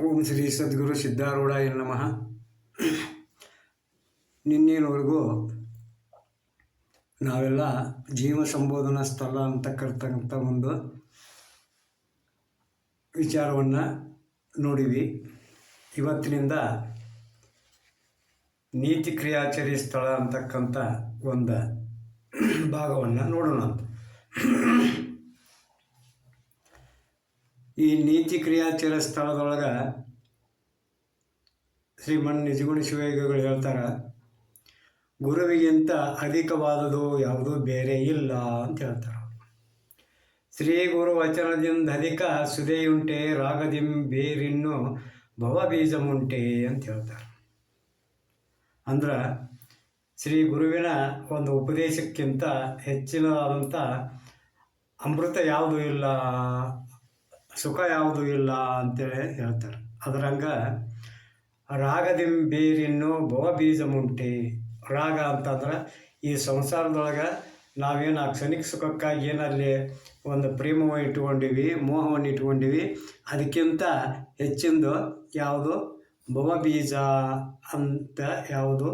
ಓಂ ಶ್ರೀ ಸದ್ಗುರು ಸಿದ್ಧಾರೂಢ ನಮಃ. ನಿನ್ನೇನವರೆಗೂ ನಾವೆಲ್ಲ ಜೀವ ಸಂಬೋಧನಾ ಸ್ಥಳ ಅಂತಕ್ಕಂಥ ಒಂದು ವಿಚಾರವನ್ನು ನೋಡಿವಿ. ಇವತ್ತಿನಿಂದ ನೀತಿ ಕ್ರಿಯಾಚರಿ ಸ್ಥಳ ಅಂತಕ್ಕಂಥ ಒಂದು ಭಾಗವನ್ನು ನೋಡೋಣ ಅಂತ. ಈ ನೀತಿ ಕ್ರಿಯಾಚರ ಸ್ಥಳದೊಳಗೆ ಶ್ರೀಮನ್ ನಿಜಗುಣ ಶಿವಯೋಗಿಗಳು ಹೇಳ್ತಾರೆ, ಗುರುವಿಗಿಂತ ಅಧಿಕವಾದದು ಯಾವುದೂ ಬೇರೆ ಇಲ್ಲ ಅಂತ ಹೇಳ್ತಾರೆ. ಶ್ರೀ ಗುರು ವಚನದಿಂದ ಅಧಿಕ ಸುದೆಯುಂಟೆ, ರಾಗದಿಂ ಬೇರಿನ್ನು ಭವಬೀಜಮುಂಟೆ ಅಂತ ಹೇಳ್ತಾರೆ. ಅಂದ್ರೆ ಶ್ರೀ ಗುರುವಿನ ಒಂದು ಉಪದೇಶಕ್ಕಿಂತ ಹೆಚ್ಚಿನದಾದಂಥ ಅಮೃತ ಯಾವುದೂ ಇಲ್ಲ ಸುಖ ಯಾವುದೂ ಇಲ್ಲ ಅಂತೇಳಿ ಹೇಳ್ತಾರೆ. ಅದರಂಗ ರಾಗದಿಂಬೇರಿನ್ನು ಭವ ಬೀಜಮುಂಟಿ ಮುಂಟೆ ರಾಗ ಅಂತಂದ್ರೆ ಈ ಸಂಸಾರದೊಳಗೆ ನಾವೇನು ಆ ಕ್ಷಣಿಕ ಸುಖಕ್ಕಾಗಿ ಏನಲ್ಲಿ ಒಂದು ಪ್ರೇಮವನ್ನು ಇಟ್ಕೊಂಡಿವಿ ಮೋಹವನ್ನು ಇಟ್ಕೊಂಡಿವಿ ಅದಕ್ಕಿಂತ ಹೆಚ್ಚಿಂದು ಯಾವುದು ಭವಬೀಜ ಅಂತ ಯಾವುದು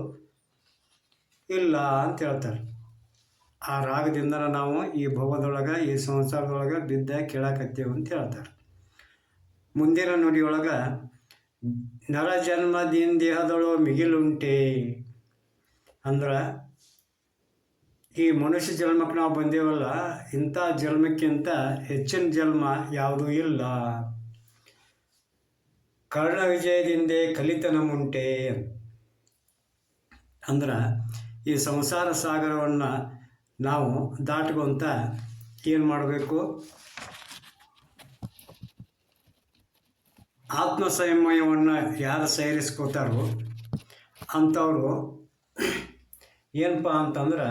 ಇಲ್ಲ ಅಂತ ಹೇಳ್ತಾರೆ. ಆ ರಾಗದಿಂದ ನಾವು ಈ ಭವದೊಳಗೆ ಈ ಸಂಸಾರದೊಳಗೆ ಬಿದ್ದ ಕೇಳಕತ್ತೇವೆ ಅಂತ ಹೇಳ್ತಾರೆ. ಮುಂದಿನ ನುಡಿಯೊಳಗೆ, ನರ ಜನ್ಮದಿನ ದೇಹದೊಳು ಮಿಗಿಲುಂಟೆ ಅಂದ್ರೆ, ಈ ಮನುಷ್ಯ ಜನ್ಮಕ್ಕೆ ನಾವು ಬಂದೇವಲ್ಲ, ಇಂಥ ಜನ್ಮಕ್ಕಿಂತ ಹೆಚ್ಚಿನ ಜನ್ಮ ಯಾವುದೂ ಇಲ್ಲ. ಕರ್ಣ ವಿಜಯದಿಂದೇ ಕಲಿತನ ಮುಂಟೆ. ಅಂದ್ರೆ, ಈ ಸಂಸಾರ ಸಾಗರವನ್ನು ನಾವು ದಾಟ್ಕೊಂತ ಏನು ಮಾಡಬೇಕು? ಆತ್ಮ ಸಂಯಮವನ್ನು ಯಾರು ಸೇರಿಸ್ಕೋತಾರೋ ಅಂಥವ್ರು ಏನಪ್ಪ ಅಂತಂದ್ರೆ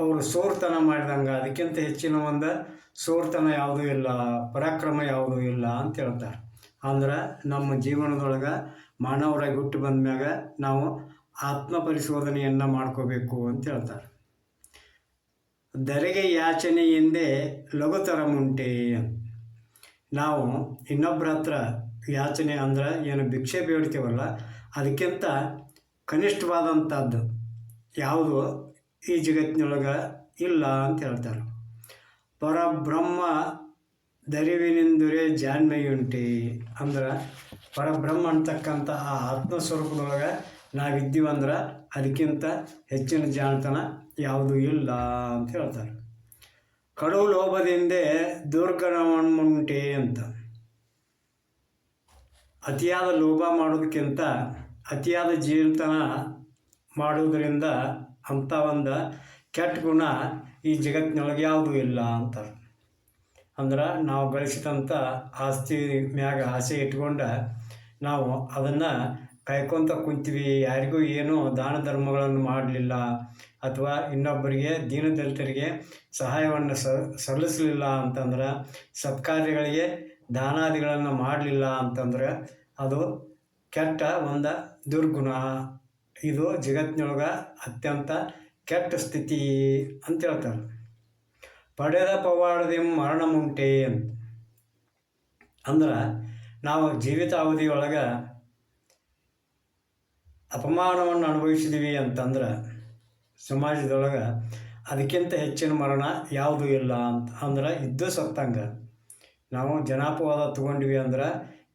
ಅವರು ಸೋರ್ತನ ಮಾಡಿದಂಗೆ, ಅದಕ್ಕಿಂತ ಹೆಚ್ಚಿನ ಒಂದು ಸೋರ್ತನ ಯಾವುದೂ ಇಲ್ಲ, ಪರಾಕ್ರಮ ಯಾವುದೂ ಇಲ್ಲ ಅಂತ ಹೇಳ್ತಾರೆ. ಅಂದ್ರೆ ನಮ್ಮ ಜೀವನದೊಳಗೆ ಮಾನವರಾಗಿ ಹುಟ್ಟು ಬಂದ್ಮ್ಯಾಗ ನಾವು ಆತ್ಮ ಪರಿಶೋಧನೆಯನ್ನು ಮಾಡ್ಕೋಬೇಕು ಅಂತ ಹೇಳ್ತಾರೆ. ದರೆಗೆ ಎಂದೇ ಲಘುತರ ಮುಂಟೆ ನಾವು ಇನ್ನೊಬ್ಬರ ಹತ್ರ ಯಾಚನೆ ಅಂದ್ರೆ ಏನು ಭಿಕ್ಷೆ ಬೇಡ್ತೀವಲ್ಲ ಅದಕ್ಕಿಂತ ಕನಿಷ್ಠವಾದಂಥದ್ದು ಯಾವುದು ಈ ಜಗತ್ತಿನೊಳಗೆ ಇಲ್ಲ ಅಂತ ಹೇಳ್ತಾರೆ. ಪರಬ್ರಹ್ಮ ದರಿವಿನಿಂದರೆ ಜಾಣ್ಮೆಯುಂಟಿ ಅಂದ್ರೆ ಪರಬ್ರಹ್ಮ ಅಂತಕ್ಕಂಥ ಆ ಆತ್ಮಸ್ವರೂಪದೊಳಗೆ ನಾವಿದ್ದೀವಂದ್ರೆ ಅದಕ್ಕಿಂತ ಹೆಚ್ಚಿನ ಜಾಣತನ ಯಾವುದೂ ಇಲ್ಲ ಅಂತ ಹೇಳ್ತಾರೆ. ಕಡು ಲೋಭದಿಂದ ದುರ್ಗಣವನ್ನುಂಟೆ ಅಂತ. ಅತಿಯಾದ ಲೋಭ ಮಾಡೋದಕ್ಕಿಂತ ಅತಿಯಾದ ಜೀವಿತನ ಮಾಡುವುದರಿಂದ ಅಂಥ ಒಂದು ಕೆಟ್ಟ ಗುಣ ಈ ಜಗತ್ತಿನೊಳಗೆ ಯಾವುದೂ ಇಲ್ಲ ಅಂತಾರೆ ಅಂದ್ರೆ ನಾವು ಗಳಿಸಿದಂಥ ಆಸ್ತಿ ಮ್ಯಾಗ ಆಸೆ ಇಟ್ಕೊಂಡು ನಾವು ಅದನ್ನು ಕಾಯ್ಕೊತ ಕುಂತೀವಿ. ಯಾರಿಗೂ ಏನೂ ದಾನ ಧರ್ಮಗಳನ್ನು ಮಾಡಲಿಲ್ಲ. ಅಥವಾ ಇನ್ನೊಬ್ಬರಿಗೆ ದೀನದಲಿತರಿಗೆ ಸಹಾಯವನ್ನು ಸಲ್ಲಿಸಲಿಲ್ಲ ಅಂತಂದ್ರೆ ಸತ್ಕಾರ್ಯಗಳಿಗೆ ದಾನಾದಿಗಳನ್ನು ಮಾಡಲಿಲ್ಲ ಅಂತಂದ್ರೆ ಅದು ಕೆಟ್ಟ ಒಂದು ದುರ್ಗುಣ. ಇದು ಜಗತ್ತಿನೊಳಗೆ ಅತ್ಯಂತ ಕೆಟ್ಟ ಸ್ಥಿತಿ ಅಂತ ಹೇಳ್ತಾರೆ. ಪಡೆದ ಪವಾಡದಿಂ ಮರಣ ಮುಂಟೆ ಅಂತ. ಅಂದ್ರೆ ನಾವು ಜೀವಿತಾವಧಿಯೊಳಗೆ ಅಪಮಾನವನ್ನು ಅನುಭವಿಸಿದ್ದೀವಿ ಅಂತಂದ್ರೆ ಸಮಾಜದೊಳಗೆ ಅದಕ್ಕಿಂತ ಹೆಚ್ಚಿನ ಮರಣ ಯಾವುದೂ ಇಲ್ಲ ಅಂತ ಅಂದ್ರೆ ಇದ್ದು ಸತ್ತಂಗ. ನಾವು ಜನಾಪವಾದ ತಗೊಂಡ್ವಿ ಅಂದ್ರೆ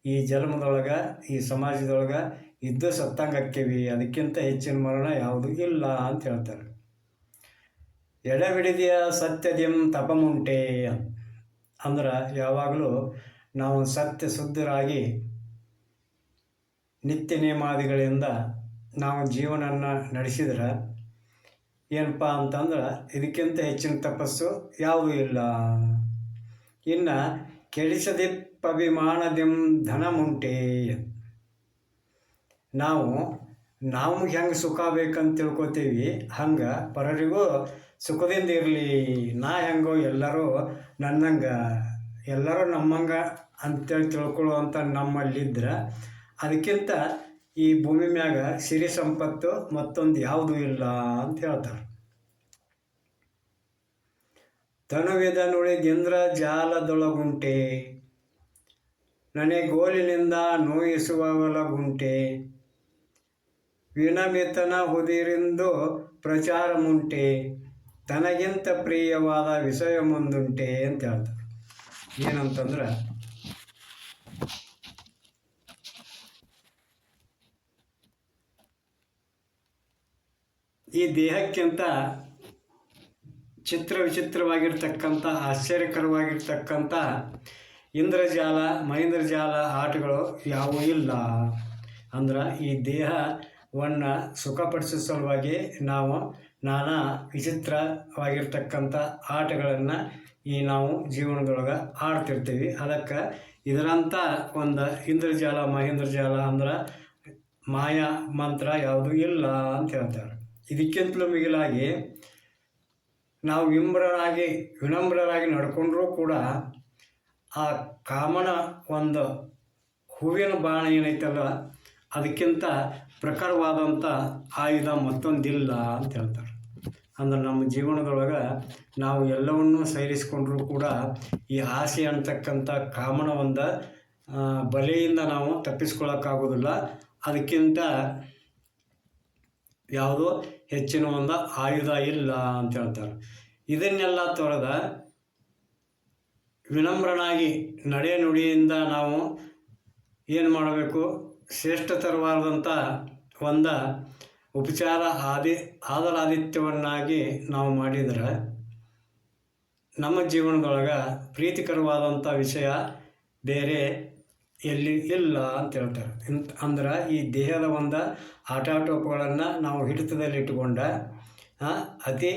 ಈ ಜನ್ಮದೊಳಗೆ, ಈ ಸಮಾಜದೊಳಗೆ ಇದ್ದು ಸತ್ತಂಗೆ ಅದಕ್ಕಿಂತ ಹೆಚ್ಚಿನ ಮರಣ ಯಾವುದು ಇಲ್ಲ ಅಂತ ಹೇಳ್ತಾರೆ. ಎಡೆಬಿಡಿದೆಯ ಸತ್ಯದಿಂ ತಪಮುಂಟೆ ಅಂದ್ರೆ ಯಾವಾಗಲೂ ನಾವು ಸತ್ಯ ಶುದ್ಧರಾಗಿ ನಿತ್ಯ ನಿಯಮಾದಿಗಳಿಂದ ನಾವು ಜೀವನನ್ನು ನಡೆಸಿದ್ರೆ ಏನಪ್ಪ ಅಂತಂದ್ರೆ ಇದಕ್ಕಿಂತ ಹೆಚ್ಚಿನ ತಪಸ್ಸು ಯಾವುದೂ ಇಲ್ಲ. ಇನ್ನು ಕೆಡಿಸದಿಪ್ಪಭಿಮಾನದಿಂ ಧನ ಮುಂಟೆ ನಾವು ನಾವು ಹೆಂಗೆ ಸುಖ ಬೇಕಂತ ತಿಳ್ಕೊತೀವಿ, ಹಂಗೆ ಪರರಿಗೂ ಸುಖದಿಂದ ಇರಲಿ. ನಾ ಹೆಂಗೋ ಎಲ್ಲರೂ ನನ್ನಂಗೆ, ಎಲ್ಲರೂ ನಮ್ಮಂಗ ಅಂತೇಳಿ ತಿಳ್ಕೊಳ್ಳುವಂಥ ನಮ್ಮಲ್ಲಿದ್ರೆ ಅದಕ್ಕಿಂತ ಈ ಭೂಮಿ ಮ್ಯಾಗ ಸಿರಿ ಸಂಪತ್ತು ಮತ್ತೊಂದು ಯಾವುದೂ ಇಲ್ಲ ಅಂತ ಹೇಳ್ತಾರೆ. ತನುವಿದ ನುಳಿದಿಂದ್ರ ಜಾಲದೊಳಗುಂಟೆ. ನನಗೋಲಿನಿಂದ ನೋಯಿಸುವವಲ ಗುಂಟೆ ವಿನಮಿತನ ಹುದಿರಿಂದು ಪ್ರಚಾರ ಮುಂಟೆ ತನಗಿಂತ ಪ್ರಿಯವಾದ ವಿಷಯ ಮುಂದುಂಟೆ ಅಂತ ಹೇಳ್ತಾರೆ. ಏನಂತಂದ್ರೆ, ಈ ದೇಹಕ್ಕಿಂತ ಚಿತ್ರ ವಿಚಿತ್ರವಾಗಿರ್ತಕ್ಕಂಥ, ಆಶ್ಚರ್ಯಕರವಾಗಿರ್ತಕ್ಕಂಥ ಇಂದ್ರಜಾಲ, ಮಹೇಂದ್ರಜಾಲ ಆಟಗಳು ಯಾವುವೂ ಇಲ್ಲ. ಅಂದ್ರೆ ಈ ದೇಹವನ್ನು ಸುಖಪಡಿಸೋ ಸಲುವಾಗಿ ನಾವು ನಾನಾ ವಿಚಿತ್ರವಾಗಿರ್ತಕ್ಕಂಥ ಆಟಗಳನ್ನು ಈ ನಾವು ಜೀವನದೊಳಗೆ ಆಡ್ತಿರ್ತೀವಿ ಅದಕ್ಕೆ ಇದರಂಥ ಒಂದು ಇಂದ್ರಜಾಲ, ಮಹೇಂದ್ರಜಾಲ ಅಂದ್ರೆ ಮಾಯಾ ಮಂತ್ರ ಯಾವುದೂ ಇಲ್ಲ ಅಂತ ಹೇಳ್ತಾರೆ. ಇದಕ್ಕಿಂತಲೂ ಮಿಗಿಲಾಗಿ ನಾವು ವಿಮ್ರರಾಗಿ ವಿನಮ್ರರಾಗಿ ನಡ್ಕೊಂಡ್ರೂ ಕೂಡ ಆ ಕಾಮನ ಒಂದು ಹೂವಿನ ಬಾಣ ಏನೈತಲ್ಲ, ಅದಕ್ಕಿಂತ ಪ್ರಖರವಾದಂಥ ಆಯುಧ ಮತ್ತೊಂದಿಲ್ಲ ಅಂತ ಹೇಳ್ತಾರೆ. ಅಂದ್ರೆ ನಮ್ಮ ಜೀವನದೊಳಗೆ ನಾವು ಎಲ್ಲವನ್ನೂ ಸೇರಿಸ್ಕೊಂಡ್ರೂ ಕೂಡ ಈ ಆಸೆ ಅಂತಕ್ಕಂಥ ಕಾಮನ ಒಂದು ಬಲೆಯಿಂದ ನಾವು ತಪ್ಪಿಸ್ಕೊಳ್ಳೋಕ್ಕಾಗೋದಿಲ್ಲ ಅದಕ್ಕಿಂತ ಯಾವುದೋ? ಹೆಚ್ಚಿನ ಒಂದು ಆಯುಧ ಇಲ್ಲ ಅಂತ ಹೇಳ್ತಾರೆ. ಇದನ್ನೆಲ್ಲ ತೊರೆದ ವಿನಮ್ರನಾಗಿ ನಡೆ ನುಡಿಯಿಂದ ನಾವು ಏನು ಮಾಡಬೇಕು? ಶ್ರೇಷ್ಠತರವಾದಂಥ ಒಂದು ಉಪಚಾರ ಆದಿ, ಆದರಾದಿತ್ಯವನ್ನಾಗಿ ನಾವು ಮಾಡಿದರೆ ನಮ್ಮ ಜೀವನದೊಳಗೆ ಪ್ರೀತಿಕರವಾದಂಥ ವಿಷಯ ಬೇರೆ. ಎಲ್ಲಿ ಇಲ್ಲ ಅಂತ ಹೇಳ್ತಾರೆ. ಅಂದ್ರೆ ಈ ದೇಹದ ಒಂದು ಆಟಾಟೋಪಗಳನ್ನು ನಾವು ಹಿಡಿತದಲ್ಲಿಟ್ಟುಕೊಂಡ ಅತಿ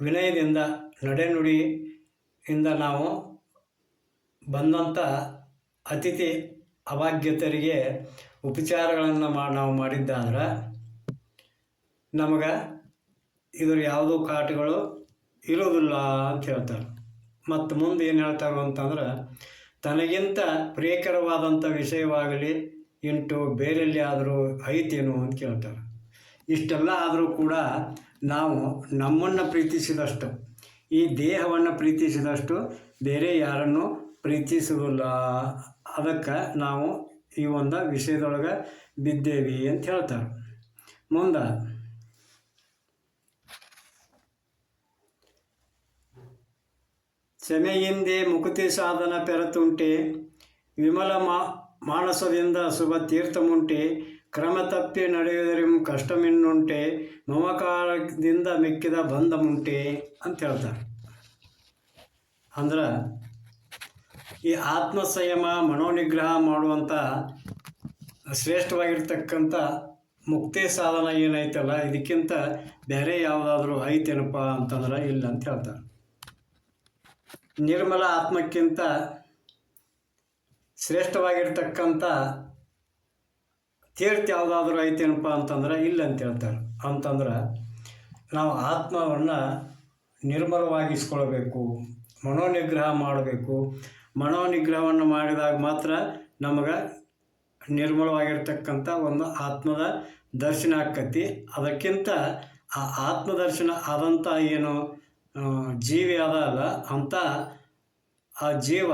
ವಿನಯದಿಂದ, ನಡೆನುಡಿಯಿಂದ ನಾವು ಬಂದಂಥ ಅತಿಥಿ ಅಭಾಗ್ಯತರಿಗೆ ಉಪಚಾರಗಳನ್ನು ಮಾ, ನಾವು ಮಾಡಿದ್ದಾದ್ರೆ ನಮಗೆ ಇದ್ರ ಯಾವುದೋ ಕಾಟಗಳು ಇರೋದಿಲ್ಲ ಅಂತ ಹೇಳ್ತಾರೆ. ಮತ್ತು ಮುಂದೆ ಏನು ಹೇಳ್ತಾರೆ ಅಂತಂದ್ರೆ ತನಗಿಂತ ಪ್ರಿಯಕರವಾದಂಥ ವಿಷಯವಾಗಲಿ ಇಂಟು ಬೇರೆಲ್ಲಿ ಆದರೂ ಐತೇನು ಅಂತ ಕೇಳ್ತಾರೆ. ಇಷ್ಟೆಲ್ಲ ಆದರೂ ಕೂಡ ನಾವು ನಮ್ಮನ್ನು ಪ್ರೀತಿಸಿದಷ್ಟು, ಈ ದೇಹವನ್ನು ಪ್ರೀತಿಸಿದಷ್ಟು ಬೇರೆ ಯಾರನ್ನು ಪ್ರೀತಿಸುವುದಿಲ್ಲ. ಅದಕ್ಕೆ ನಾವು ಈ ಒಂದು ವಿಷಯದೊಳಗೆ ಬಿದ್ದೇವಿ ಅಂತ ಹೇಳ್ತಾರೆ. ಮುಂದೆ ಸೆಮೆಯಿಂದೆ ಮುಕುತಿ ಸಾಧನ ಪೆರತುಂಟೆ, ವಿಮಲ ಮಾ, ಮಾನಸದಿಂದ ಶುಭ ತೀರ್ಥಮುಂಟೆ, ಕ್ರಮ ತಪ್ಪಿ ನಡೆಯುವುದರಿಂ ಕಷ್ಟಮಿನ್ನುಂಟೆ, ಮಮಕಾರದಿಂದ ಮೆಕ್ಕಿದ ಬಂಧಮುಂಟೆ ಅಂತ ಹೇಳ್ತಾರೆ ಅಂದ್ರೆ, ಈ ಆತ್ಮ ಸಂಯಮ ಮನೋನಿಗ್ರಹ ಮಾಡುವಂಥ ಶ್ರೇಷ್ಠವಾಗಿರ್ತಕ್ಕಂಥ ಮುಕ್ತಿ ಸಾಧನ ಏನೈತಲ್ಲ, ಇದಕ್ಕಿಂತ ಬೇರೆ ಯಾವುದಾದ್ರೂ ಐತೇನಪ್ಪ ಅಂತಂದ್ರೆ ಇಲ್ಲ ಅಂತ ಹೇಳ್ತಾರೆ. ನಿರ್ಮಲ ಆತ್ಮಕ್ಕಿಂತ ಶ್ರೇಷ್ಠವಾಗಿರ್ತಕ್ಕಂಥ ತೀರ್ಥ ಯಾವುದಾದ್ರೂ ಐತೇನಪ್ಪ ಅಂತಂದ್ರೆ ಇಲ್ಲ ಅಂತ ಹೇಳ್ತಾರೆ. ಅಂತಂದ್ರೆ ನಾವು ಆತ್ಮವನ್ನು ನಿರ್ಮಲವಾಗಿಸ್ಕೊಳ್ಬೇಕು, ಮನೋನಿಗ್ರಹ ಮಾಡಬೇಕು. ಮನೋನಿಗ್ರಹವನ್ನು ಮಾಡಿದಾಗ ಮಾತ್ರ ನಮಗೆ ನಿರ್ಮಲವಾಗಿರ್ತಕ್ಕಂಥ ಒಂದು ಆತ್ಮದ ದರ್ಶನ ಆಕ್ಕತಿ ಅದಕ್ಕಿಂತ ಆ ಆತ್ಮದರ್ಶನ ಆದಂಥ ಏನು ಜೀವಿ ಅದ ಅಲ್ಲ, ಅಂಥ ಆ ಜೀವ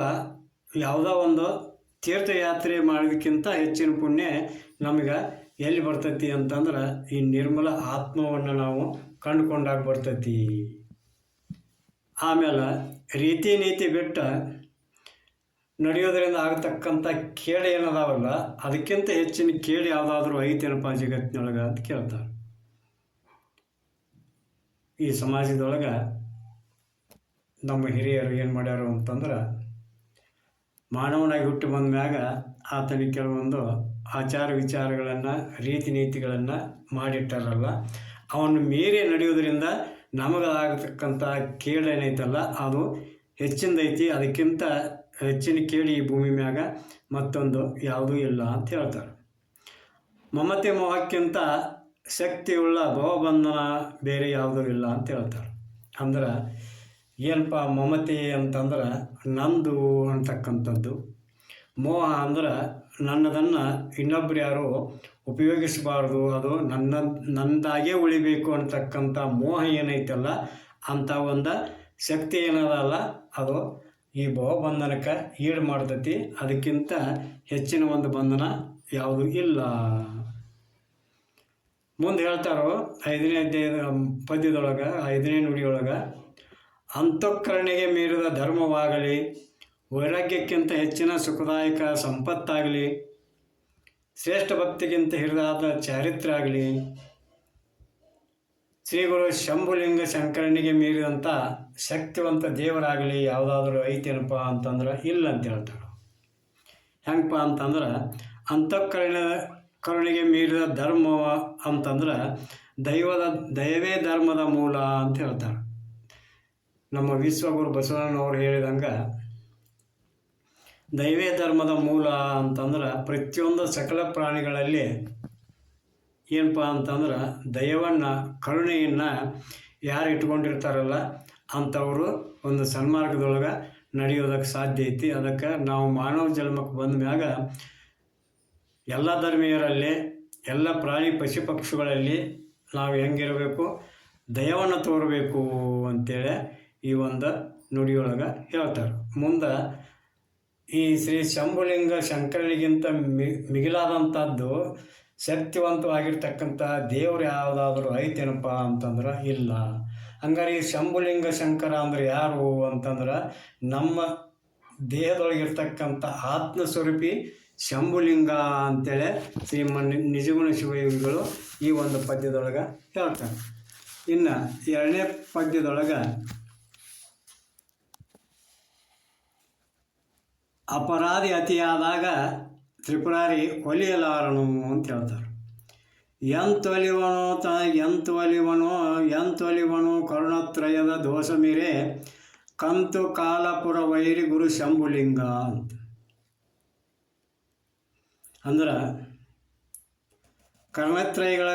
ಯಾವುದೋ ಒಂದು ತೀರ್ಥಯಾತ್ರೆ ಮಾಡೋದಕ್ಕಿಂತ ಹೆಚ್ಚಿನ ಪುಣ್ಯ ನಮಗೆ ಎಲ್ಲಿ ಬರ್ತೈತಿ ಅಂತಂದ್ರೆ ಈ ನಿರ್ಮಲ ಆತ್ಮವನ್ನು ನಾವು ಕಂಡುಕೊಂಡಾಗ ಬರ್ತೈತಿ. ಆಮೇಲೆ ರೀತಿ ನೀತಿ ಬಿಟ್ಟು ನಡೆಯೋದ್ರಿಂದ ಆಗತಕ್ಕಂಥ ಕೇಳಿ ಏನದಾವಲ್ಲ, ಅದಕ್ಕಿಂತ ಹೆಚ್ಚಿನ ಕೇಳಿ ಯಾವುದಾದ್ರೂ ಐತೇನಪ್ಪ ಜಗತ್ತಿನೊಳಗೆ ಅಂತ ಕೇಳ್ತಾರೆ. ಈ ಸಮಾಜದೊಳಗೆ ನಮ್ಮ ಹಿರಿಯರು ಏನು ಮಾಡ್ಯಾರು ಅಂತಂದ್ರೆ ಮಾನವನಾಗಿ ಹುಟ್ಟಿ ಬಂದ ಮ್ಯಾಗ ಆತನಿಗೆ ಕೆಲವೊಂದು ಆಚಾರ ವಿಚಾರಗಳನ್ನು, ರೀತಿ ನೀತಿಗಳನ್ನು ಮಾಡಿಟ್ಟಾರಲ್ಲ ಅವನ್ನು ಮೀರಿ ನಡೆಯೋದ್ರಿಂದ ನಮಗಾಗತಕ್ಕಂಥ ಕೇಡು ಏನೈತಲ್ಲ, ಅದು ಹೆಚ್ಚಿಂದೈತಿ ಅದಕ್ಕಿಂತ ಹೆಚ್ಚಿನ ಕೇಳಿ ಈ ಭೂಮಿ ಮ್ಯಾಗ ಮತ್ತೊಂದು ಯಾವುದೂ ಇಲ್ಲ ಅಂತ ಹೇಳ್ತಾರೆ. ಮಮತೆ ಮೋಹಕ್ಕಿಂತ ಶಕ್ತಿಯುಳ್ಳ ಭವಬಂಧನ ಬೇರೆ ಯಾವುದೂ ಇಲ್ಲ ಅಂತ ಹೇಳ್ತಾರೆ. ಅಂದ್ರೆ ಏನಪ್ಪ ಮಮತೆ ಅಂತಂದ್ರೆ ನಂದು ಅಂತಕ್ಕಂಥದ್ದು. ಮೋಹ ಅಂದ್ರೆ ನನ್ನದನ್ನು ಇನ್ನೊಬ್ರು ಯಾರು ಉಪಯೋಗಿಸಬಾರ್ದು, ಅದು ನನ್ನ, ನಂದಾಗೇ ಉಳಿಬೇಕು ಅಂತಕ್ಕಂಥ ಮೋಹ ಏನೈತಲ್ಲ ಅಂಥ ಒಂದು ಶಕ್ತಿ ಏನದಲ್ಲ, ಅದು ಈ ಭವಬಂಧನಕ್ಕೆ ಈಡು ಮಾಡ್ತೈತಿ. ಅದಕ್ಕಿಂತ ಹೆಚ್ಚಿನ ಒಂದು ಬಂಧನ ಯಾವುದು ಇಲ್ಲ. ಮುಂದೆ ಹೇಳ್ತಾರೋ ಐದನೇ ಅಧ್ಯಾಯದ ಪದ್ಯದೊಳಗೆ, ಐದನೇ ನುಡಿಯೊಳಗೆ ಅಂತಃಕರಣೆಗೆ ಮೀರಿದ ಧರ್ಮವಾಗಲಿ ವೈರಾಗ್ಯಕ್ಕಿಂತ ಹೆಚ್ಚಿನ ಸುಖದಾಯಕ ಸಂಪತ್ತಾಗಲಿ, ಶ್ರೇಷ್ಠ ಭಕ್ತಿಗಿಂತ ಹಿರಿದಾದ ಚಾರಿತ್ರ ಆಗಲಿ ಶ್ರೀಗುರು ಶಂಭುಲಿಂಗ ಶಂಕರನಿಗೆ ಮೀರಿದಂಥ ಶಕ್ತಿವಂತ ದೇವರಾಗಲಿ ಯಾವುದಾದ್ರೂ ಐತೇನಪ್ಪ ಅಂತಂದ್ರೆ ಇಲ್ಲ ಅಂತ ಹೇಳ್ತಾರೆ. ಹೆಂಗಪ್ಪ ಅಂತಂದ್ರೆ ಅಂತಃಕರಣ, ಕರುಣಿಗೆ ಮೀರಿದ ಧರ್ಮ ಅಂತಂದ್ರೆ ದೈವದ ದೈವೇ ಧರ್ಮದ ಮೂಲ ಅಂತ ಹೇಳ್ತಾರೆ. ನಮ್ಮ ವಿಶ್ವಗುರು ಬಸವಣ್ಣನವರು ಹೇಳಿದಂಗೆ ದೈವೇ ಧರ್ಮದ ಮೂಲ ಅಂತಂದ್ರೆ ಪ್ರತಿಯೊಂದು ಸಕಲ ಪ್ರಾಣಿಗಳಲ್ಲಿ ಏನಪ್ಪ ಅಂತಂದ್ರೆ ದಯವನ್ನು, ಕರುಣೆಯನ್ನು ಯಾರು ಇಟ್ಕೊಂಡಿರ್ತಾರಲ್ಲ ಅಂಥವರು ಒಂದು ಸನ್ಮಾರ್ಗದೊಳಗೆ ನಡೆಯೋದಕ್ಕೆ ಸಾಧ್ಯ ಐತಿ. ಅದಕ್ಕೆ ನಾವು ಮಾನವ ಜನ್ಮಕ್ಕೆ ಬಂದ ಮ್ಯಾಗ ಎಲ್ಲ ಧರ್ಮೀಯರಲ್ಲಿ, ಎಲ್ಲ ಪ್ರಾಣಿ ಪಶು ಪಕ್ಷಿಗಳಲ್ಲಿ ನಾವು ಹೆಂಗಿರಬೇಕು, ದಯವನ್ನು ತೋರಬೇಕು ಅಂತೇಳಿ ಈ ಒಂದು ನುಡಿಯೊಳಗೆ ಹೇಳ್ತಾರೆ. ಮುಂದೆ ಈ ಶ್ರೀ ಶಂಭುಲಿಂಗ ಶಂಕರನಿಗಿಂತ ಮಿ ಮಿಗಿಲಾದಂಥದ್ದು ಶಕ್ತಿವಂತವಾಗಿರ್ತಕ್ಕಂಥ ದೇವ್ರು ಯಾವುದಾದ್ರೂ ಐತೇನಪ್ಪ ಅಂತಂದ್ರೆ ಇಲ್ಲ. ಹಂಗಾರೆ ಈ ಶಂಭುಲಿಂಗ ಶಂಕರ ಅಂದ್ರೆ ಯಾರು ಅಂತಂದ್ರೆ ನಮ್ಮ ದೇಹದೊಳಗಿರ್ತಕ್ಕಂಥ ಆತ್ಮಸ್ವರೂಪಿ ಶಂಭುಲಿಂಗ ಅಂತೇಳಿ ಶ್ರೀಮನ್ ನಿಜಗುಣ ಶಿವಯೋಗಿಗಳು ಈ ಒಂದು ಪದ್ಯದೊಳಗೆ ಹೇಳ್ತಾರೆ. ಇನ್ನು ಎರಡನೇ ಪದ್ಯದೊಳಗೆ ಅಪರಾಧಿ ಅತಿಯಾದಾಗ ತ್ರಿಪುರಾರಿ ಒಲಿಯಲಾರನು ಅಂತ ಹೇಳ್ತಾರೆ. ಎಂತೊಲಿವನು ತ ಎಂತೊಲಿವನು ಎಂತೊಲಿವನು ಕರುಣತ್ರಯದ ದೋಷ ಮೀರೆ ಕಂತು ಕಾಲಪುರ ವೈರಿ ಗುರು ಶಂಭುಲಿಂಗ ಅಂತ. ಅಂದ್ರೆ ಕರ್ಣತ್ರಯಗಳ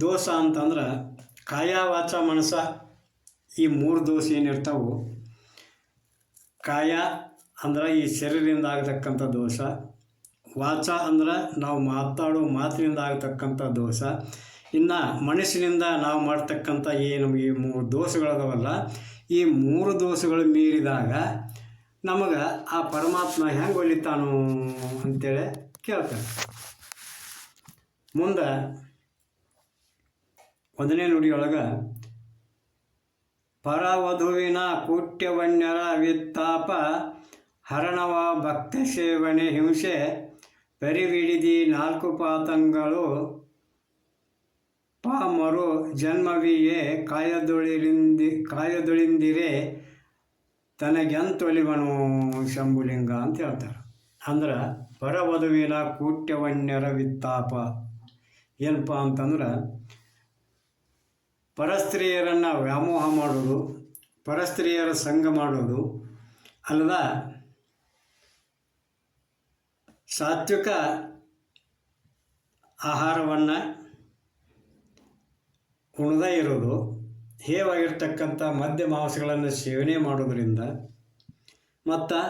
ದೋಷ ಅಂತಂದ್ರೆ ಕಾಯ ವಾಚ ಮನಸ ಈ ಮೂರು ದೋಷ ಏನಿರ್ತಾವು, ಕಾಯ ಅಂದ್ರೆ ಈ ಶರೀರದಿಂದ ಆಗತಕ್ಕಂಥ ದೋಷ, ವಾಚ ಅಂದ್ರೆ ನಾವು ಮಾತಾಡೋ ಮಾತಿನಿಂದ ಆಗತಕ್ಕಂಥ ದೋಷ. ಇನ್ನು ಮನಸ್ಸಿನಿಂದ ನಾವು ಮಾಡ್ತಕ್ಕಂಥ ಏನು ಈ ಮೂರು ದೋಷಗಳದವಲ್ಲ, ಈ ಮೂರು ದೋಷಗಳು ಮೀರಿದಾಗ ನಮಗೆ ಆ ಪರಮಾತ್ಮ ಹೆಂಗೆ ಒಲಿತಾನು ಅಂತೇಳಿ ಕೇಳ್ತಾರೆ ಮುಂದೆ ಒಂದನೇ ನುಡಿಯೊಳಗೆ, ಪರವಧುವಿನ ಕೂಟ್ಯವಣ್ಯರ ವಿತ್ತಾಪ ಹರಣವ ಭಕ್ತ ಸೇವನೆ ಹಿಂಸೆ ಪರಿವಿಡಿದಿ ನಾಲ್ಕು ಪಾತಂಗಳು. ಪಾಮರು ಜನ್ಮವಿಯೇ ಕಾಯದೊಳಿಂದಿ ಕಾಯದೊಳಿಂದಿರೇ ತನಗೆಂತೊಲಿವನು ಶಂಭುಲಿಂಗ ಅಂತ ಹೇಳ್ತಾರೆ. ಅಂದ್ರೆ ಪರವಧುವಿನ ಕೂಟ್ಯವಣ್ಯರ ವಿತ್ತಾಪ ಏನಪ್ಪ ಅಂತಂದ್ರೆ ಪರಸ್ತ್ರೀಯರನ್ನು ವ್ಯಾಮೋಹ ಮಾಡೋದು, ಪರಸ್ತ್ರೀಯರ ಸಂಘ ಮಾಡೋದು ಅಲ್ಲದ ಸಾತ್ವಿಕ ಆಹಾರವನ್ನು ಉಣದೇ ಇರೋದು ಹೇವಾಗಿರ್ತಕ್ಕಂಥ ಮದ್ಯ ಮಾಂಸಗಳನ್ನು ಸೇವನೆ ಮಾಡೋದರಿಂದ ಮತ್ತು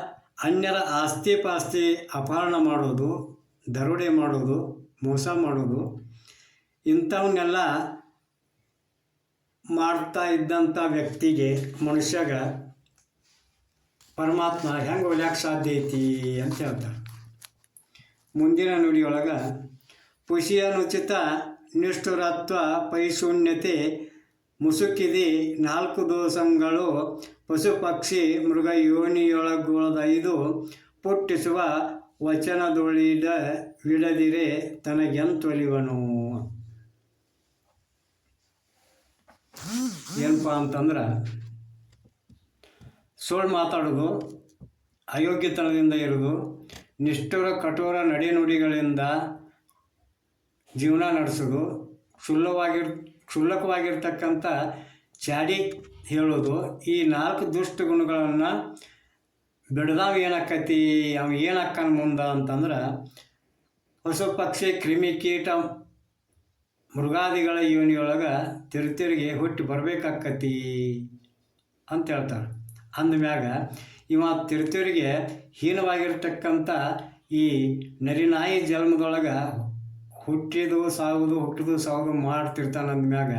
ಅನ್ಯರ ಆಸ್ತಿ ಪಾಸ್ತಿ ಅಪಹರಣ ಮಾಡೋದು ದರೋಡೆ ಮಾಡೋದು ಮೋಸ ಮಾಡೋದು ಇಂಥವನ್ನೆಲ್ಲ ಮಾಡ್ತಾ ಇದ್ದಂಥ ವ್ಯಕ್ತಿಗೆ ಮನುಷ್ಯಗ ಪರಮಾತ್ಮ ಹೆಂಗೆ ಒಲ್ಯಾಕೆ ಸಾಧ್ಯ ಐತಿ ಅಂತ ಹೇಳ್ತಾರೆ. ಮುಂದಿನ ನುಡಿಯೊಳಗೆ ಪುಷಿಯನುಚಿತ ನಿಷ್ಠುರತ್ವ ಪೈಶೂನ್ಯತೆ ಮುಸುಕಿದಿ ನಾಲ್ಕು ದೋಷಗಳು ಪಶು ಪಕ್ಷಿ ಮೃಗ ಯೋನಿಯೊಳಗೊಳದೈದು ಪುಟ್ಟಿಸುವ ವಚನದೊಳಿದ ವಿಡದಿರೆ ತನಗೆಂತೊಲಿವನು. ಏನಪ್ಪ ಅಂತಂದ್ರೆ ಸುಳ್ಳು ಮಾತಾಡೋದು, ಅಯೋಗ್ಯತನದಿಂದ ಇರೋದು ನಿಷ್ಠುರ ಕಠೋರ ನಡೆನುಡಿಗಳಿಂದ ಜೀವನ ನಡೆಸೋದು ಕ್ಷುಲ್ಲವಾಗಿರ್ ಕ್ಷುಲ್ಲಕವಾಗಿರ್ತಕ್ಕಂಥ ಚಾಡಿ ಹೇಳೋದು. ಈ ನಾಲ್ಕು ದುಷ್ಟ ಗುಣಗಳನ್ನು ಬಿಡ್ದಾವ ಏನಾಕತಿ ಅವ ಏನಾಕ್ಕನ ಮುಂದೆ ಅಂತಂದ್ರೆ ಪಶು ಪಕ್ಷಿ ಕ್ರಿಮಿ ಕೀಟ, ಮೃಗಾದಿಗಳ ಇವನಿಯೊಳಗೆ ತಿರುತಿರಿಗೆ ಹುಟ್ಟಿ ಬರಬೇಕಾಕತಿ ಅಂತ ಹೇಳ್ತಾರೆ. ಅಂದಮ್ಯಾಗ ಇವ ತಿರುತಿರಿಗೆ ಹೀನವಾಗಿರ್ತಕ್ಕಂಥ ಈ ನರಿನಾಯಿ ಜನ್ಮದೊಳಗೆ ಹುಟ್ಟಿದು ಸಾವುದು ಹುಟ್ಟಿದು ಸಾವುದು ಮಾಡ್ತಿರ್ತಾನೆ ಅಂದಮ್ಯಾಗ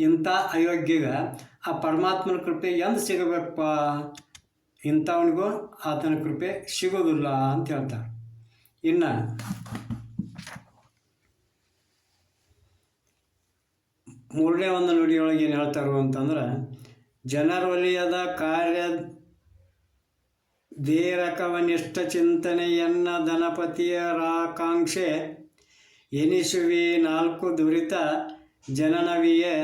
ಇಂಥ ಅಯೋಗ್ಯಗ ಆ ಪರಮಾತ್ಮನ ಕೃಪೆ ಎಂದು ಸಿಗಬೇಕಪ್ಪ? ಇಂಥವನಿಗೂ ಆತನ ಕೃಪೆ ಸಿಗೋದಿಲ್ಲ ಅಂತ ಹೇಳ್ತಾರೆ. ಇನ್ನು ಮೂರನೇ ಒಂದು ನುಡಿಯೊಳಗೆ ಏನು ಹೇಳ್ತಾರೋ ಅಂತಂದ್ರೆ, ಜನರೊಲಿಯದ ಕಾರ್ಯ ದೇರಕವನಿಷ್ಠ ಚಿಂತನೆಯನ್ನ ಧನಪತಿಯರಾಕಾಂಕ್ಷೆ ಎನಿಸುವಿ ನಾಲ್ಕು ದುರಿತ ಜನನವಿಯೇ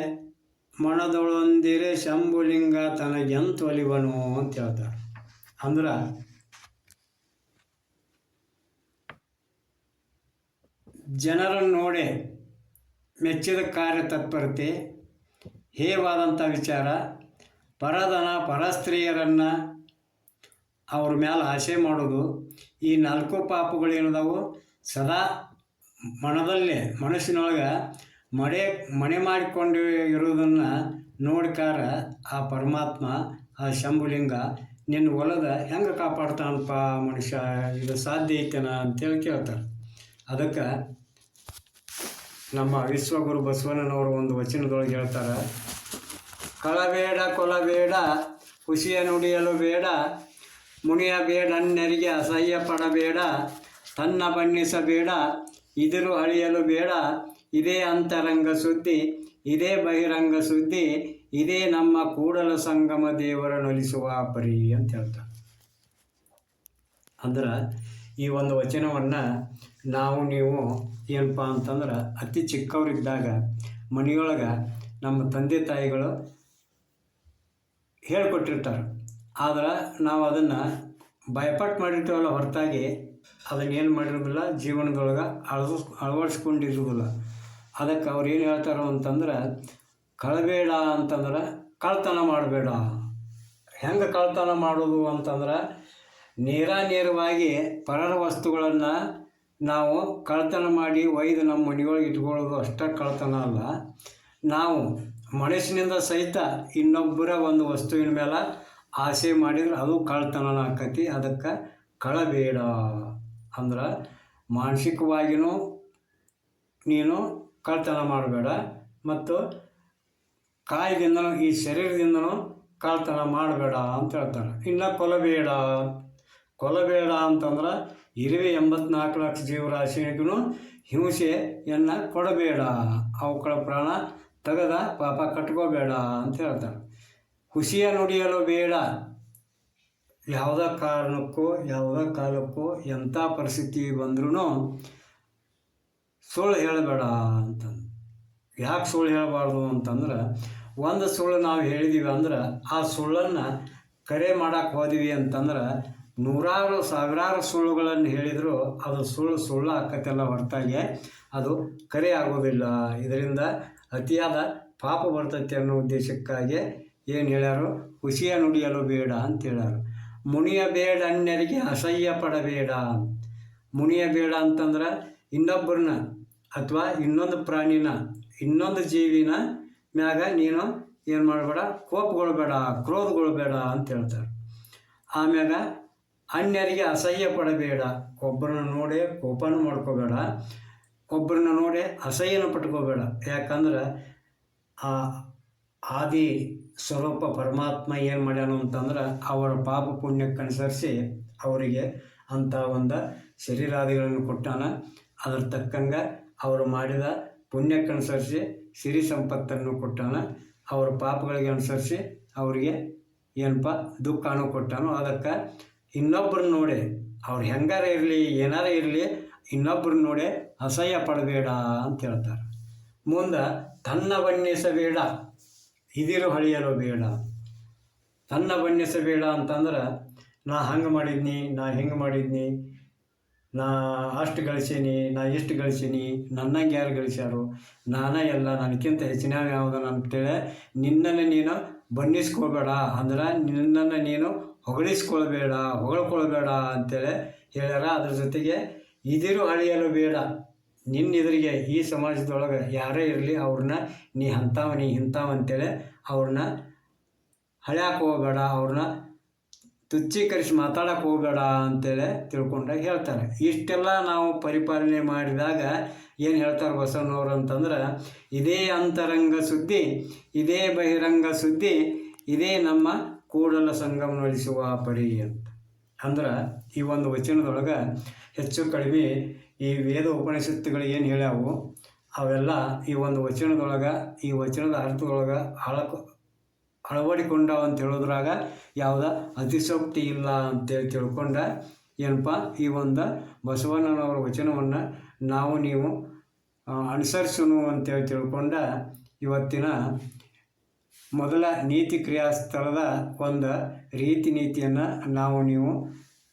ಮಣದೊಳೊಂದಿರೆ ಶಂಭುಲಿಂಗ ತನಗೆಂತೊಲಿವನು ಅಂತ ಹೇಳ್ತಾರೆ. ಅಂದ್ರೆ ಜನರನ್ನು ನೋಡಿ ಮೆಚ್ಚಿದ ಕಾರ್ಯ ತತ್ಪರತೆ ಹೇವಾದಂಥ ವಿಚಾರ ಪರದನ ಪರಸ್ತ್ರೀಯರನ್ನು ಅವ್ರ ಮೇಲೆ ಆಸೆ ಮಾಡೋದು, ಈ ನಾಲ್ಕು ಪಾಪಗಳೇನದಾವು ಸದಾ ಮನದಲ್ಲೇ, ಮನಸ್ಸಿನೊಳಗೆ ಮಡೆ ಮನೆ ಮಾಡಿಕೊಂಡು ಇರೋದನ್ನು ನೋಡ್ಕಾರ ಆ ಪರಮಾತ್ಮ, ಆ ಶಂಭುಲಿಂಗ ನಿನ್ನ ಹೊಲದ ಹೆಂಗೆ ಕಾಪಾಡ್ತಾನಪ್ಪ ಮನುಷ್ಯ? ಇದು ಸಾಧ್ಯ ಐತೆನ ಅಂತೇಳಿ ಕೇಳ್ತಾರೆ. ಅದಕ್ಕೆ ನಮ್ಮ ವಿಶ್ವಗುರು ಬಸವಣ್ಣನವರು ಒಂದು ವಚನದೊಳಗೆ ಹೇಳ್ತಾರೆ, ಕಳಬೇಡ, ಕೊಲಬೇಡ ಖುಷಿಯ ನುಡಿಯಲು ಬೇಡ ಮುನಿಯ ಬೇಡ ಅನ್ಯರಿಗೆ ಅಸಹ್ಯ ಪಡಬೇಡ ತನ್ನ ಬಣ್ಣಿಸಬೇಡ, ಇದಿರು ಅಳಿಯಲು ಬೇಡ. ಇದೇ ಅಂತರಂಗ ಸುದ್ದಿ, ಇದೇ ಬಹಿರಂಗ ಸುದ್ದಿ, ಇದೇ ನಮ್ಮ ಕೂಡಲ ಸಂಗಮ ದೇವರ ನೊಲಿಸುವ ಪರಿ ಅಂತ ಹೇಳ್ತಾರೆ. ಅಂದ್ರೆ ಈ ಒಂದು ವಚನವನ್ನು ನಾವು, ನೀವು ಏನಪ್ಪ ಅಂತಂದ್ರೆ ಅತಿ ಚಿಕ್ಕವರಿದ್ದಾಗ ಮನೆಯೊಳಗೆ ನಮ್ಮ ತಂದೆ ತಾಯಿಗಳು ಹೇಳ್ಕೊಟ್ಟಿರ್ತಾರೆ. ಆದ್ರೆ ನಾವು ಅದನ್ನು ಬಯಪಾಟ್ ಮಾಡಿರ್ತೀವಲ್ಲ ಹೊರತಾಗಿ, ಅದನ್ನು ಏನು ಮಾಡಿರೋದಿಲ್ಲ, ಜೀವನದೊಳಗೆ ಅಳವಡಿಸ್, ಅಳವಡಿಸ್ಕೊಂಡಿರೋದಿಲ್ಲ. ಅದಕ್ಕೆ ಅವ್ರು ಏನು ಹೇಳ್ತಾರೋ ಅಂತಂದ್ರೆ, ಕಳಬೇಡ ಅಂತಂದ್ರೆ ಕಳ್ತನ ಮಾಡಬೇಡ. ಹೆಂಗೆ ಕಳ್ತನ ಮಾಡೋದು ಅಂತಂದ್ರೆ, ನೇರ ನೇರವಾಗಿ ಪರರ ವಸ್ತುಗಳನ್ನು ನಾವು ಕಳ್ತನ ಮಾಡಿ ಒಯ್ದು ನಮ್ಮ ಮನೆಯೊಳಗೆ ಇಟ್ಕೊಳ್ಳೋದು ಅಷ್ಟೇ ಕಳ್ತನ ಅಲ್ಲ. ನಾವು ಮನುಷ್ಯನಿಂದ ಸಹಿತ ಇನ್ನೊಬ್ಬರ ಒಂದು ವಸ್ತುವಿನ ಮೇಲೆ ಆಸೆ ಮಾಡಿದ್ರೆ ಅದು ಕಳ್ತನ ಆಕತಿ, ಅದಕ್ಕೆ ಕಳಬೇಡ ಅಂದ್ರೆ ಮಾನಸಿಕವಾಗಿಯೂ ನೀನು ಕಳ್ತನ ಮಾಡಬೇಡ ಮತ್ತು ಕಾಯದಿಂದನೂ ಈ ಶರೀರದಿಂದನೂ ಕಳ್ತನ ಮಾಡಬೇಡ ಅಂತ ಹೇಳ್ತಾರೆ. ಇನ್ನು ಕೊಲಬೇಡ ಕೊಲಬೇಡ ಅಂತಂದ್ರೆ ಇರುವೆ ಎಂಬತ್ನಾಲ್ಕು ಲಕ್ಷ ಜೀವರಾಶಿಗೂ ಹಿಂಸೆಯನ್ನು ಕೊಡಬೇಡ. ಅವುಗಳ ಪ್ರಾಣ ತೆಗೆದ ಪಾಪ ಕಟ್ಕೋಬೇಡ ಅಂತ ಹೇಳ್ತಾರೆ. ಖುಷಿಯ ನುಡಿಯಲು ಬೇಡ. ಯಾವುದೇ ಕಾರಣಕ್ಕೂ, ಯಾವುದೇ ಕಾಲಕ್ಕೂ ಎಂಥ ಪರಿಸ್ಥಿತಿ ಬಂದ್ರೂ ಸುಳ್ಳು ಹೇಳಬೇಡ ಅಂತಂದು. ಯಾಕೆ ಸುಳ್ಳು ಹೇಳಬಾರ್ದು ಅಂತಂದ್ರೆ, ಒಂದು ಸುಳ್ಳು ನಾವು ಹೇಳಿದೀವಿ ಅಂದ್ರೆ, ಆ ಸುಳ್ಳನ್ನು ಕರೆ ಮಾಡೋಕ್ಕೆ ಹೋದಿವಿ ಅಂತಂದ್ರೆ, ನೂರಾರು, ಸಾವಿರಾರು ಸುಳ್ಳುಗಳನ್ನು ಹೇಳಿದರೂ, ಅದು ಸುಳ್ಳು ಸುಳ್ಳು ಹಾಕತ್ತೆಲ್ಲ ಹೊರತಾಗಿ ಅದು ಕರೆ ಆಗೋದಿಲ್ಲ. ಇದರಿಂದ ಅತಿಯಾದ ಪಾಪ ಬರ್ತೈತೆ ಅನ್ನೋ ಉದ್ದೇಶಕ್ಕಾಗಿ ಏನು ಹೇಳ್ಯಾರು? ಹುಸಿಯ ನುಡಿಯಲು ಬೇಡ ಅಂತ ಹೇಳ್ಯಾರು. ಮುನಿಯ ಬೇಡ ಅನ್ಯರಿಗೆ ಅಸಹ್ಯ ಪಡಬೇಡ. ಮುನಿಯ ಬೇಡ ಅಂತಂದ್ರೆ ಇನ್ನೊಬ್ಬರನ್ನ ಅಥವಾ ಇನ್ನೊಂದು ಪ್ರಾಣಿನ, ಇನ್ನೊಂದು ಜೀವಿನ ಮ್ಯಾಗ ನೀನು ಏನು ಮಾಡಬೇಡ? ಕೋಪಗೊಳ್ಬೇಡ, ಕ್ರೋಧಗೊಳ್ಬೇಡ ಅಂತ ಹೇಳ್ತಾರೆ. ಆಮ್ಯಾಗ ಅನ್ಯರಿಗೆ ಅಸಹ್ಯ ಪಡಬೇಡ. ಒಬ್ಬರನ್ನ ನೋಡಿ ಕೋಪನ ಮಾಡ್ಕೋಬೇಡ. ಒಬ್ಬರನ್ನ ನೋಡಿ ಅಸಹ್ಯನ ಪಟ್ಕೋಬೇಡ. ಯಾಕಂದ್ರೆ ಆ ಆದಿ ಸ್ವರೂಪ ಪರಮಾತ್ಮ ಏನು ಮಾಡ್ಯಾನು ಅಂತಂದ್ರೆ ಅವರ ಪಾಪ ಪುಣ್ಯಕ್ಕೆ ಅನುಸರಿಸಿ ಅವರಿಗೆ ಅಂಥ ಒಂದು ಶರೀರಾದಿಗಳನ್ನು ಕೊಟ್ಟಾನ. ಅದ್ರ ತಕ್ಕಂಗೆ ಅವರು ಮಾಡಿದ ಪುಣ್ಯಕ್ಕೆ ಅನುಸರಿಸಿ ಸಿರಿ ಸಂಪತ್ತನ್ನು ಕೊಟ್ಟಾನ. ಅವರ ಪಾಪಗಳಿಗೆ ಅನುಸರಿಸಿ ಅವರಿಗೆ ಏನಪ್ಪ ದುಃಖನೂ ಕೊಟ್ಟಾನು. ಅದಕ್ಕೆ ಇನ್ನೊಬ್ಬರು ನೋಡಿ ಅವ್ರು ಹೆಂಗಾರ ಇರಲಿ, ಏನಾರ ಇರಲಿ ಇನ್ನೊಬ್ಬರು ನೋಡಿ ಅಸಹ್ಯ ಪಡಬೇಡ ಅಂತ ಹೇಳ್ತಾರೆ. ಮುಂದೆ ತನ್ನ ಬಣ್ಣಿಸಬೇಡ ಇದಿರು ಹಳಿಯಲು ಬೇಡ. ತನ್ನ ಬಣ್ಣಿಸಬೇಡ ಅಂತಂದ್ರೆ, ನಾ ಹಂಗೆ ಮಾಡಿದ್ನಿ, ನಾ ಹಿಂಗೆ ಮಾಡಿದ್ನಿ, ನಾ ಅಷ್ಟು ಗಳಿಸೀನಿ, ನಾ ಇಷ್ಟು ಗಳಿಸೀನಿ, ನನ್ನಂಗೆ ಯಾರು ಗಳಿಸ್ಯಾರು? ನಾನೇ ಎಲ್ಲ ನನಗಿಂತ ಹೆಚ್ಚಿನ ಯಾವುದು ಅಂತೇಳಿ ನಿನ್ನನ್ನು ನೀನು ಬಣ್ಣಿಸ್ಕೊಳ್ಬೇಡ ಅಂದ್ರೆ, ನಿನ್ನನ್ನು ನೀನು ಹೊಗಳಿಸ್ಕೊಳ್ಬೇಡ, ಹೊಗಳ್ಕೊಳ್ಬೇಡ ಅಂತೇಳಿ ಹೇಳ್ಯಾರ. ಅದ್ರ ಜೊತೆಗೆ ಇದಿರು ಅಳಿಯಲು ಬೇಡ. ನಿನ್ನ ಎದುರಿಗೆ ಈ ಸಮಾಜದೊಳಗೆ ಯಾರೇ ಇರಲಿ ಅವ್ರನ್ನ ನೀ ಅಂಥವ ನೀ ಇಂಥವ ಅಂತೇಳಿ ಅವ್ರನ್ನ ಹಳ್ಯಾಕೆ ಹೋಗಬೇಡ, ಅವ್ರನ್ನ ತುಚ್ಛೀಕರಿಸಿ ಮಾತಾಡಕ್ಕೆ ಹೋಗಬೇಡ ಅಂತೇಳಿ ತಿಳ್ಕೊಂಡಾಗ ಹೇಳ್ತಾರೆ. ಇಷ್ಟೆಲ್ಲ ನಾವು ಪರಿಪಾಲನೆ ಮಾಡಿದಾಗ ಏನು ಹೇಳ್ತಾರೆ ಬಸವನವರು ಅಂತಂದ್ರೆ, ಇದೇ ಅಂತರಂಗ ಸುದ್ದಿ, ಇದೇ ಬಹಿರಂಗ ಸುದ್ದಿ, ಇದೇ ನಮ್ಮ ಕೂಡಲ ಸಂಗಮ ನಡೆಸುವ ಪರಿ ಅಂತ. ಅಂದ್ರೆ ಈ ಒಂದು ವಚನದೊಳಗೆ ಹೆಚ್ಚು ಕಡಿಮೆ ಈ ವೇದ ಉಪನಿಷತ್ತುಗಳು ಏನು ಹೇಳ್ಯಾವು? ಅವೆಲ್ಲ ಈ ಒಂದು ವಚನದೊಳಗೆ ಈ ವಚನದ ಅರ್ಥದೊಳಗೆ ಅಳಕ ಅಳವಡಿಕೊಂಡವು ಅಂತ ಹೇಳೋದ್ರಾಗ ಯಾವುದ? ಅತಿಶೋಕ್ತಿ ಇಲ್ಲ ಅಂತೇಳಿ ತಿಳ್ಕೊಂಡ ಏನಪ್ಪ? ಈ ಒಂದು ಬಸವಣ್ಣನವರ ವಚನವನ್ನು ನಾವು ನೀವು ಆ, ಅನುಸರಿಸೋಣ ಅಂತೇಳಿ ತಿಳ್ಕೊಂಡ ಇವತ್ತಿನ ಮೊದಲ ನೀತಿ ಕ್ರಿಯಾಸ್ಥಳದ ಒಂದು ರೀತಿ ನೀತಿಯನ್ನು ನಾವು ನೀವು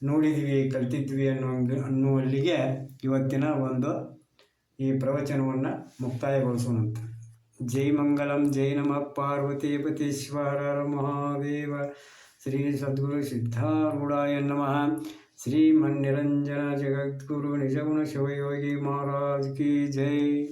ನೋಡಿದ್ವಿ, ಕಲ್ತಿದ್ವಿ ಅನ್ನೋ ಅನ್ನುವಲ್ಲಿಗೆ ಇವತ್ತಿನ ಒಂದು ಈ ಪ್ರವಚನವನ್ನು ಮುಕ್ತಾಯಗೊಳಿಸೋಣಂತ. ಜೈ ಮಂಗಲಂ, ಜೈ ನಮಃ, ಪಾರ್ವತಿ ಪತೀಶ್ವರ ಮಹಾದೇವ. ಶ್ರೀ ಸದ್ಗುರು ಸಿದ್ಧಾರೂಢಾಯ ನಮಃ. ಶ್ರೀಮನ್ನಿರಂಜನ ಜಗದ್ಗುರು ನಿಜಗುಣ ಶಿವಯೋಗಿ ಮಹಾರಾಜ್ ಕಿ ಜೈ.